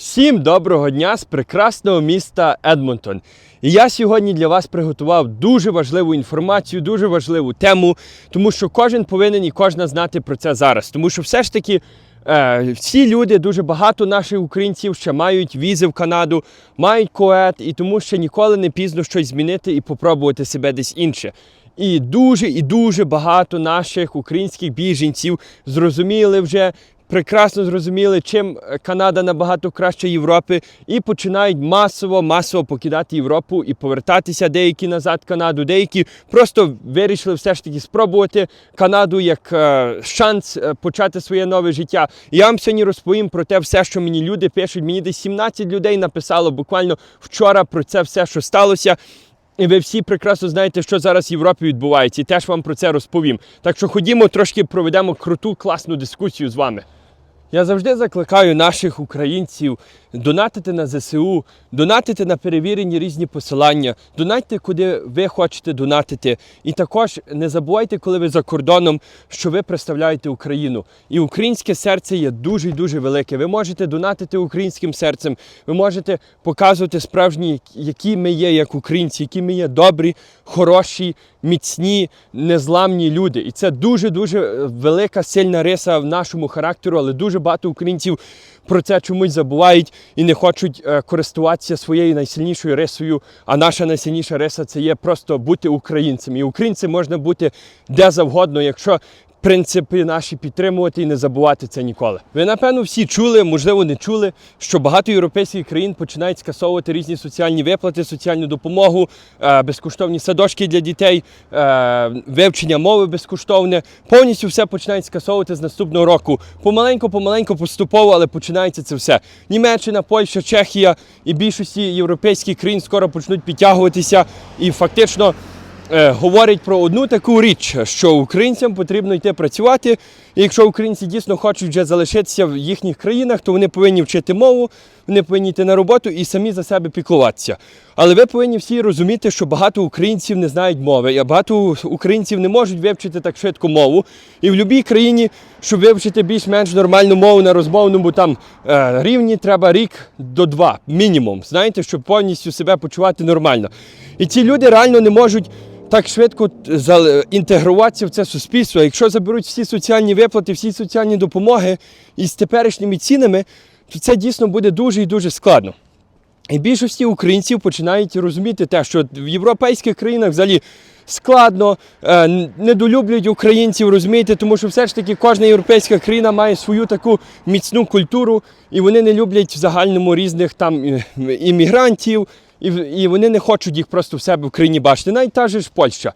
Всім доброго дня з прекрасного міста Едмонтон. І я сьогодні для вас приготував дуже важливу інформацію, дуже важливу тему, тому що кожен повинен і кожна знати про це зараз. Тому що все ж таки е, всі люди, дуже багато наших українців ще мають візи в Канаду, мають коет, і тому ще ніколи не пізно щось змінити і попробувати себе десь інше. І дуже і дуже багато наших українських біженців зрозуміли вже, прекрасно зрозуміли, чим е, Канада набагато краще Європи, і починають масово, масово покидати Європу і повертатися деякі назад Канаду, деякі просто вирішили все ж таки спробувати Канаду як е, шанс е, почати своє нове життя. Я вам сьогодні розповім про те все, що мені люди пишуть. Мені десь 17 людей написало буквально вчора про це все, що сталося. І ви всі прекрасно знаєте, що зараз в Європі відбувається, і теж вам про це розповім. Так що ходімо трошки проведемо круту, класну дискусію з вами. Я завжди закликаю наших українців донатити на ЗСУ, донатити на перевірені різні посилання, донатьте, куди ви хочете донатити. І також не забувайте, коли ви за кордоном, що ви представляєте Україну. І українське серце є дуже дуже велике. Ви можете донатити українським серцем, ви можете показувати справжні, які ми є, як українці, які ми є добрі, хороші, міцні, незламні люди. І це дуже дуже велика сильна риса в нашому характеру, але дуже багато українців про це чомусь забувають і не хочуть е, користуватися своєю найсильнішою рисою. А наша найсильніша риса це є просто бути українцем. І українцем можна бути де завгодно, якщо принципи наші підтримувати і не забувати це ніколи. Ви напевно всі чули, можливо, не чули, що багато європейських країн починають скасовувати різні соціальні виплати, соціальну допомогу, е, безкоштовні садочки для дітей, е, вивчення мови безкоштовне. Повністю все починають скасовувати з наступного року. Помаленьку, помаленьку, поступово, але починається це все. Німеччина, Польща, Чехія і більшості європейських країн скоро почнуть підтягуватися і фактично говорить про одну таку річ, що українцям потрібно йти працювати. І якщо українці дійсно хочуть вже залишитися в їхніх країнах, то вони повинні вчити мову, вони повинні йти на роботу і самі за себе піклуватися. Але ви повинні всі розуміти, що багато українців не знають мови, а багато українців не можуть вивчити так швидко мову. І в будь-якій країні, щоб вивчити більш-менш нормальну мову на розмовному там е, рівні, треба рік до два, мінімум. Знаєте, щоб повністю себе почувати нормально. І ці люди реально не можуть так швидко за- інтегруватися в це суспільство. Якщо заберуть всі соціальні виплати, всі соціальні допомоги із теперішніми цінами, то це дійсно буде дуже і дуже складно. І більшості українців починають розуміти те, що в європейських країнах взагалі складно, е, недолюблюють українців, розумієте, тому що все ж таки кожна європейська країна має свою таку міцну культуру, і вони не люблять в загальному різних там е, іммігрантів, і, і вони не хочуть їх просто в себе в країні бачити. Навіть та ж Польща.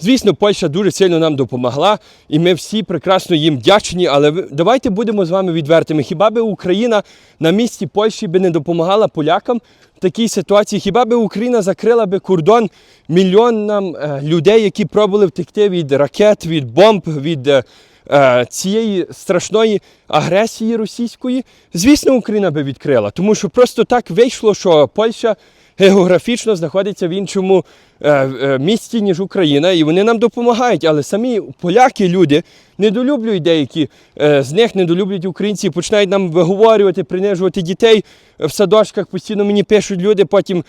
Звісно, Польща дуже сильно нам допомогла, і ми всі прекрасно їм вдячні. Але давайте будемо з вами відвертими. Хіба би Україна на місці Польщі би не допомагала полякам в такій ситуації? Хіба би Україна закрила би кордон мільйонам е, людей, які пробували втекти від ракет, від бомб, від е, е, цієї страшної агресії російської? Звісно, Україна би відкрила, тому що просто так вийшло, що Польща географічно знаходиться в іншому е, е, місті, ніж Україна, і вони нам допомагають. Але самі поляки, люди, недолюблюють деякі е, з них недолюблюють українців, починають нам виговорювати, принижувати дітей в садочках. Постійно мені пишуть люди, потім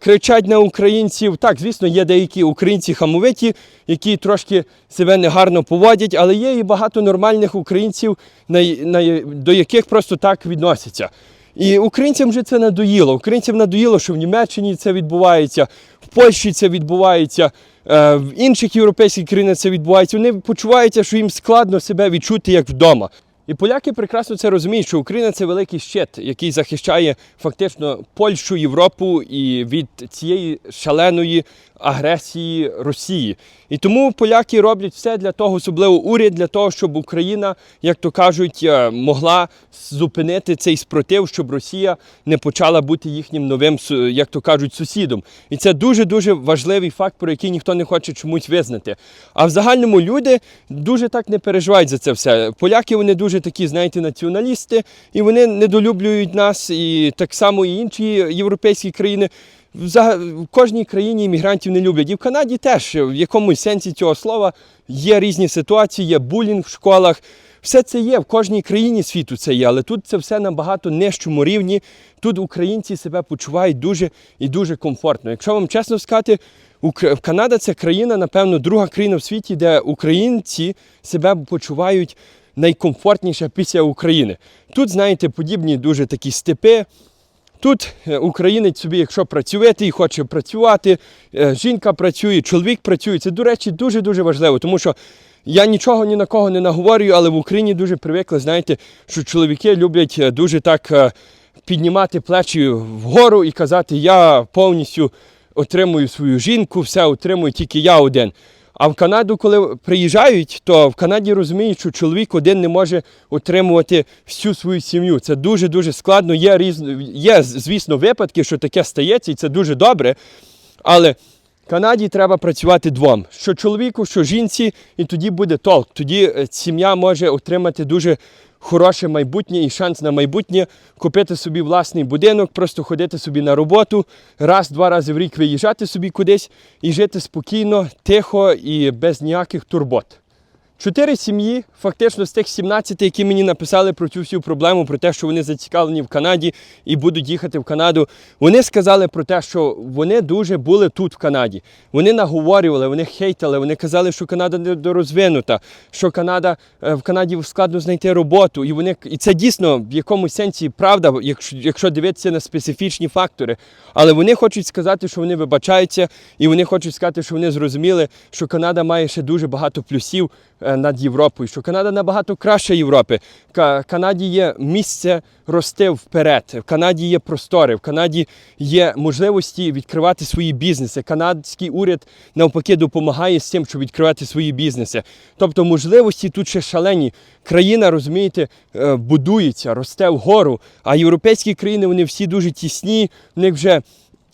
кричать на українців. Так, звісно, є деякі українці хамовиті, які трошки себе негарно поводять, але є і багато нормальних українців, до яких просто так відносяться. І українцям вже це надоїло. Українцям надоїло, що в Німеччині це відбувається, в Польщі це відбувається, е, в інших європейських країнах це відбувається. Вони почуваються, що їм складно себе відчути як вдома. І поляки прекрасно це розуміють, що Україна це великий щит, який захищає фактично Польщу, Європу і від цієї шаленої агресії Росії. І тому поляки роблять все для того, особливо уряд, для того, щоб Україна, як то кажуть, е, могла зупинити цей спротив, щоб Росія не почала бути їхнім новим, як то кажуть, сусідом. І це дуже дуже важливий факт, про який ніхто не хоче чомусь визнати. А в загальному люди дуже так не переживають за це все. Поляки вони дуже такі, знаєте, націоналісти, і вони недолюблюють нас, і так само і інші європейські країни. В кожній країні іммігрантів не люблять. І в Канаді теж в якомусь сенсі цього слова є різні ситуації, є булінг в школах. Все це є в кожній країні світу. Це є, але тут це все на набагато нижчому рівні. Тут українці себе почувають дуже і дуже комфортно. Якщо вам чесно сказати, Канада це країна, напевно, друга країна в світі, де українці себе почувають найкомфортніше після України. Тут, знаєте, подібні дуже такі степи. Тут е, українець собі, якщо працювати і хоче працювати, е, жінка працює, чоловік працює. Це, до речі, дуже-дуже важливо, тому що я нічого ні на кого не наговорюю, але в Україні дуже привикли, знаєте, що чоловіки люблять е, дуже так піднімати плечі вгору і казати, я повністю отримую свою жінку, все отримую тільки я один. А в Канаду, коли приїжджають, то в Канаді розуміють, що чоловік один не може отримувати всю свою сім'ю. Це дуже-дуже складно. Є, різно, є, звісно, випадки, що таке стається, і це дуже добре. Але в Канаді треба працювати двом: що чоловіку, що жінці, і тоді буде толк. Тоді е, сім'я може отримати дуже хороше майбутнє і шанс на майбутнє купити собі власний будинок, просто ходити собі на роботу, раз-два рази в рік виїжджати собі кудись і жити спокійно, тихо і без ніяких турбот. Чотири сім'ї, фактично з тих 17, які мені написали про цю всю проблему, про те, що вони зацікавлені в Канаді і будуть їхати в Канаду. Вони сказали про те, що вони дуже були тут в Канаді. Вони наговорювали, вони хейтали, вони казали, що Канада недорозвинута, що Канада е, в Канаді складно знайти роботу. І вони і це дійсно в якомусь сенсі правда, якщо, якщо дивитися на специфічні фактори. Але вони хочуть сказати, що вони вибачаються, і вони хочуть сказати, що вони зрозуміли, що Канада має ще дуже багато плюсів над Європою, що Канада набагато краще Європи. Ка- Канаді є місце рости вперед. В Канаді є простори, в Канаді є можливості відкривати свої бізнеси. Канадський уряд навпаки допомагає з тим, щоб відкривати свої бізнеси. Тобто можливості тут ще шалені. Країна, розумієте, е, будується, росте вгору. А європейські країни вони всі дуже тісні, в них вже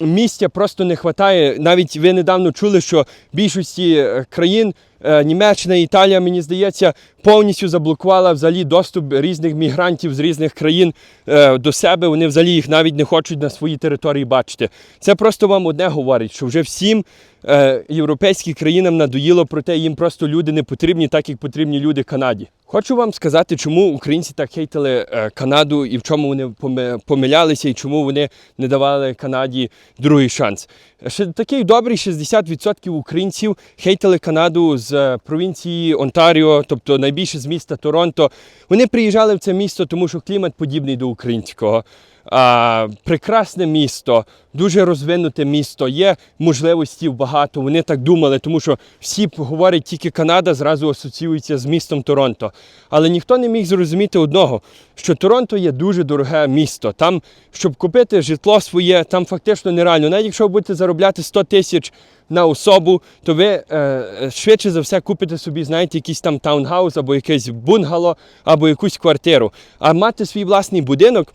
місця просто не вистачає. Навіть ви недавно чули, що більшості е, країн, е, Німеччина, Італія, мені здається, повністю заблокувала взагалі доступ різних мігрантів з різних країн е, до себе. Вони взагалі їх навіть не хочуть на своїй території бачити. Це просто вам одне говорить, що вже всім е, європейським країнам надоїло, проте їм просто люди не потрібні, так як потрібні люди Канаді. Хочу вам сказати, чому українці так хейтили е, Канаду і в чому вони помилялися, і чому вони не давали Канаді другий шанс. Ще такий добрий 60% українців хейтили Канаду з е, провінції Онтаріо, тобто найбільше з міста Торонто. Вони приїжджали в це місто, тому що клімат подібний до українського. А, прекрасне місто, дуже розвинуте місто, є можливостей багато. Вони так думали, тому що всі говорять тільки Канада зразу асоціюється з містом Торонто. Але ніхто не міг зрозуміти одного, що Торонто є дуже дороге місто. Там, щоб купити житло своє, там фактично нереально. Навіть якщо ви будете заробляти 100 тисяч на особу, то ви е, швидше за все купите собі, знаєте, якийсь там таунхаус або якесь бунгало, або якусь квартиру. А мати свій власний будинок.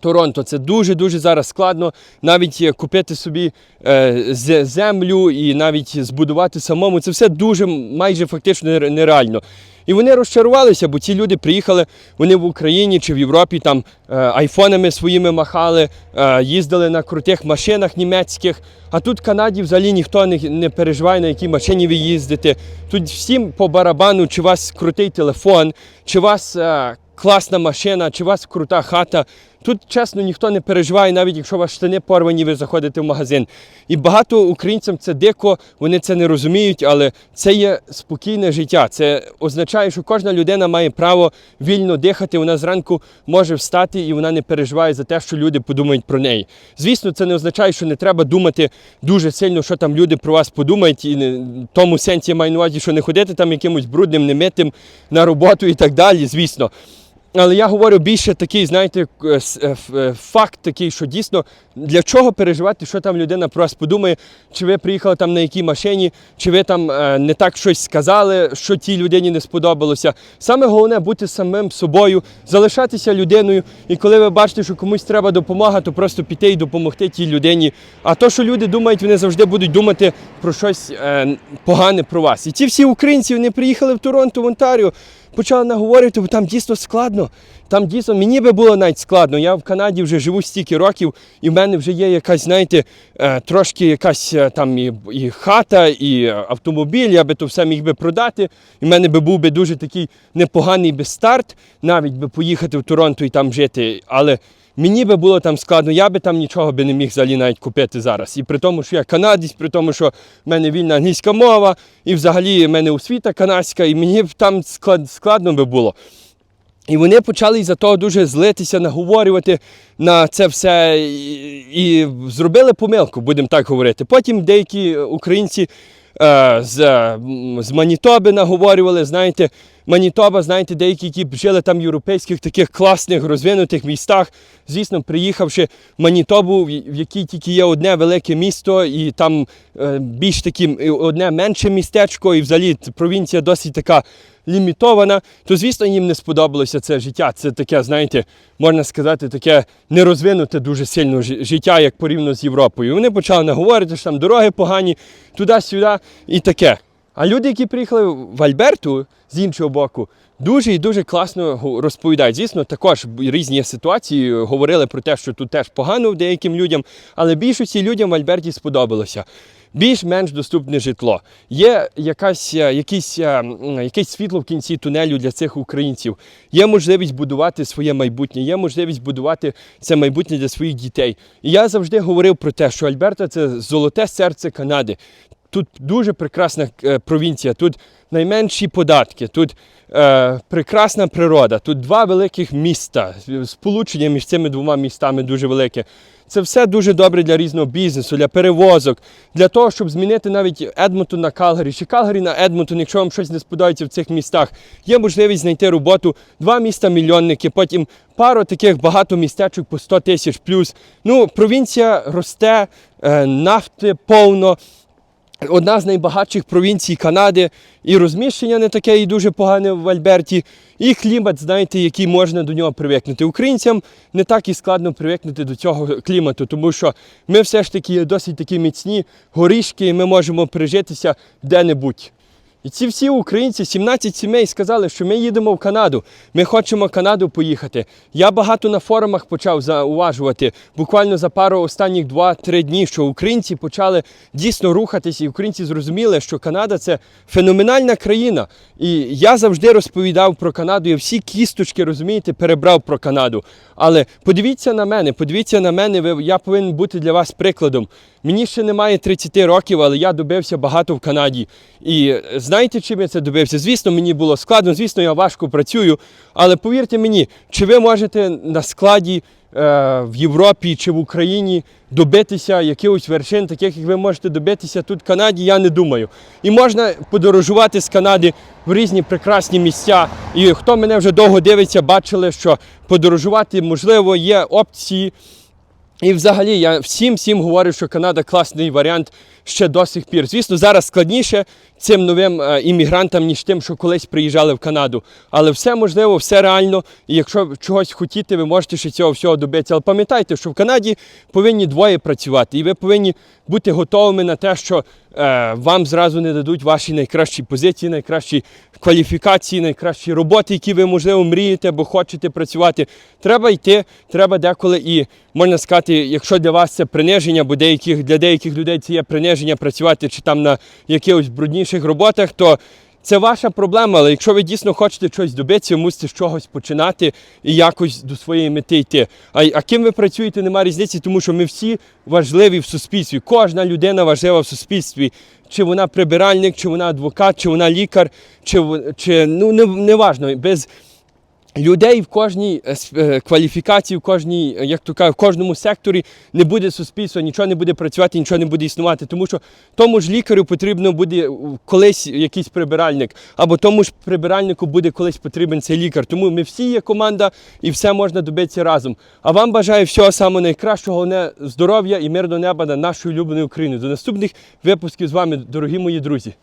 Торонто це дуже-дуже зараз складно. Навіть е, купити собі е, землю і навіть збудувати самому. Це все дуже майже фактично нереально. І вони розчарувалися, бо ці люди приїхали, вони в Україні чи в Європі там е, айфонами своїми махали, е, їздили на крутих машинах німецьких. А тут в Канаді взагалі ніхто не, не переживає, на якій машині ви їздите. Тут всім по барабану, чи у вас крутий телефон, чи у вас е, класна машина, чи у вас крута хата. Тут, чесно, ніхто не переживає, навіть якщо вас штани порвані, ви заходите в магазин. І багато українцям це дико, вони це не розуміють, але це є спокійне життя. Це означає, що кожна людина має право вільно дихати. Вона зранку може встати і вона не переживає за те, що люди подумають про неї. Звісно, це не означає, що не треба думати дуже сильно, що там люди про вас подумають. І не- в тому сенсі я маю на увазі, що не ходити там якимось брудним, немитим на роботу і так далі, звісно. Але я говорю більше такий, знаєте, е, ф- е, факт такий, що дійсно для чого переживати, що там людина про вас подумає, чи ви приїхали там на якій машині, чи ви там е, не так щось сказали, що тій людині не сподобалося. Саме головне бути самим собою, залишатися людиною. І коли ви бачите, що комусь треба допомога, то просто піти і допомогти тій людині. А то, що люди думають, вони завжди будуть думати про щось е, погане про вас. І ті всі українці вони приїхали в Торонто, в Онтаріо. Почали наговорювати, бо там дійсно складно. Там дійсно мені би було навіть складно. Я в Канаді вже живу стільки років, і в мене вже є якась, знаєте, е, трошки якась е, там і, і хата, і автомобіль. Я би то все міг би продати. І в мене би був би дуже такий непоганий би старт, навіть би поїхати в Торонто і там жити. Але Мені би було там складно, я би там нічого би не міг взагалі навіть купити зараз. І при тому, що я канадець, при тому, що в мене вільна англійська мова, і взагалі в мене освіта канадська, і мені б там склад, складно би було. І вони почали із-за того дуже злитися, наговорювати на це все і, зробили помилку, будемо так говорити. Потім деякі українці з, з Манітоби наговорювали, знаєте, Манітоба, знаєте, деякі, які жили там в європейських таких класних розвинутих містах. Звісно, приїхавши в Манітобу, в якій тільки є одне велике місто, і там е, більш такі е, одне менше містечко, і взагалі провінція досить така лімітована, то звісно їм не сподобалося це життя. Це таке, знаєте, можна сказати, таке нерозвинуте дуже сильно життя, як порівняно з Європою. Вони почали наговорити, що там дороги погані, туди-сюди і таке. А люди, які приїхали в Альберту з іншого боку, дуже і дуже класно розповідають. Звісно, також різні ситуації говорили про те, що тут теж погано деяким людям, але більшості людям в Альберті сподобалося. Більш-менш доступне житло. Є якась, е, якийсь, е, якесь світло в кінці тунелю для цих українців. Є можливість будувати своє майбутнє, є можливість будувати це майбутнє для своїх дітей. І я завжди говорив про те, що Альберта це золоте серце Канади. Тут дуже прекрасна е, провінція, тут найменші податки, тут е, прекрасна природа, тут два великих міста. Сполучення між цими двома містами дуже велике. Це все дуже добре для різного бізнесу, для перевозок, для того, щоб змінити навіть Едмонтон на Калгарі, чи Калгарі на Едмонтон, якщо вам щось не сподобається в цих містах. Є можливість знайти роботу, два міста мільйонники, потім пару таких багато містечок по 100 тисяч плюс. Ну, провінція росте, е, нафти повно. Одна з найбагатших провінцій Канади, і розміщення не таке і дуже погане в Альберті, і клімат, знаєте, який можна до нього привикнути. Українцям не так і складно привикнути до цього клімату, тому що ми все ж таки досить такі міцні горішки, і ми можемо прижитися де-небудь. І ці всі українці, 17 сімей, сказали, що ми їдемо в Канаду, ми хочемо в Канаду поїхати. Я багато на форумах почав зауважувати, буквально за пару останніх 2-3 дні, що українці почали дійсно рухатись, і українці зрозуміли, що Канада це феноменальна країна. І я завжди розповідав про Канаду, я всі кісточки, розумієте, перебрав про Канаду. Але подивіться на мене, подивіться на мене, ви- я повинен бути для вас прикладом. Мені ще немає 30 років, але я добився багато в Канаді. І знаєте, чим я це добився? Звісно, мені було складно, звісно, я важко працюю. Але повірте мені, чи ви можете на складі е, в Європі чи в Україні добитися якихось вершин, таких як ви можете добитися тут в Канаді, я не думаю. І можна подорожувати з Канади в різні прекрасні місця. І хто мене вже довго дивиться, бачили, що подорожувати можливо є опції. І взагалі я всім всім говорю, що Канада класний варіант ще до сих пір. Звісно, зараз складніше цим новим е, іммігрантам, ніж тим, що колись приїжджали в Канаду. Але все можливо, все реально. І якщо чогось хотіти, ви можете ще цього всього добитися. Але пам'ятайте, що в Канаді повинні двоє працювати, і ви повинні бути готовими на те, що е, вам зразу не дадуть ваші найкращі позиції, найкращі кваліфікації, найкращі роботи, які ви, можливо, мрієте або хочете працювати. Треба йти, треба деколи і можна сказати, якщо для вас це приниження, бо деяких, для деяких людей це є приниження працювати чи там на якихось брудніших роботах, то це ваша проблема, але якщо ви дійсно хочете щось добитися, мусите з чогось починати і якось до своєї мети йти. А, а ким ви працюєте, немає різниці, тому що ми всі важливі в суспільстві. Кожна людина важлива в суспільстві. Чи вона прибиральник, чи вона адвокат, чи вона лікар, чи, чи ну не, не важно. Без людей в кожній е, е, кваліфікації, в кожній, е, як то кажуть, в кожному секторі не буде суспільства, нічого не буде працювати, нічого не буде існувати. Тому що тому ж лікарю потрібно буде колись якийсь прибиральник, або тому ж прибиральнику буде колись потрібен цей лікар. Тому ми всі є команда і все можна добитися разом. А вам бажаю всього самого найкращого, головне здоров'я і мирного неба на нашу улюблену Україну. До наступних випусків з вами, дорогі мої друзі.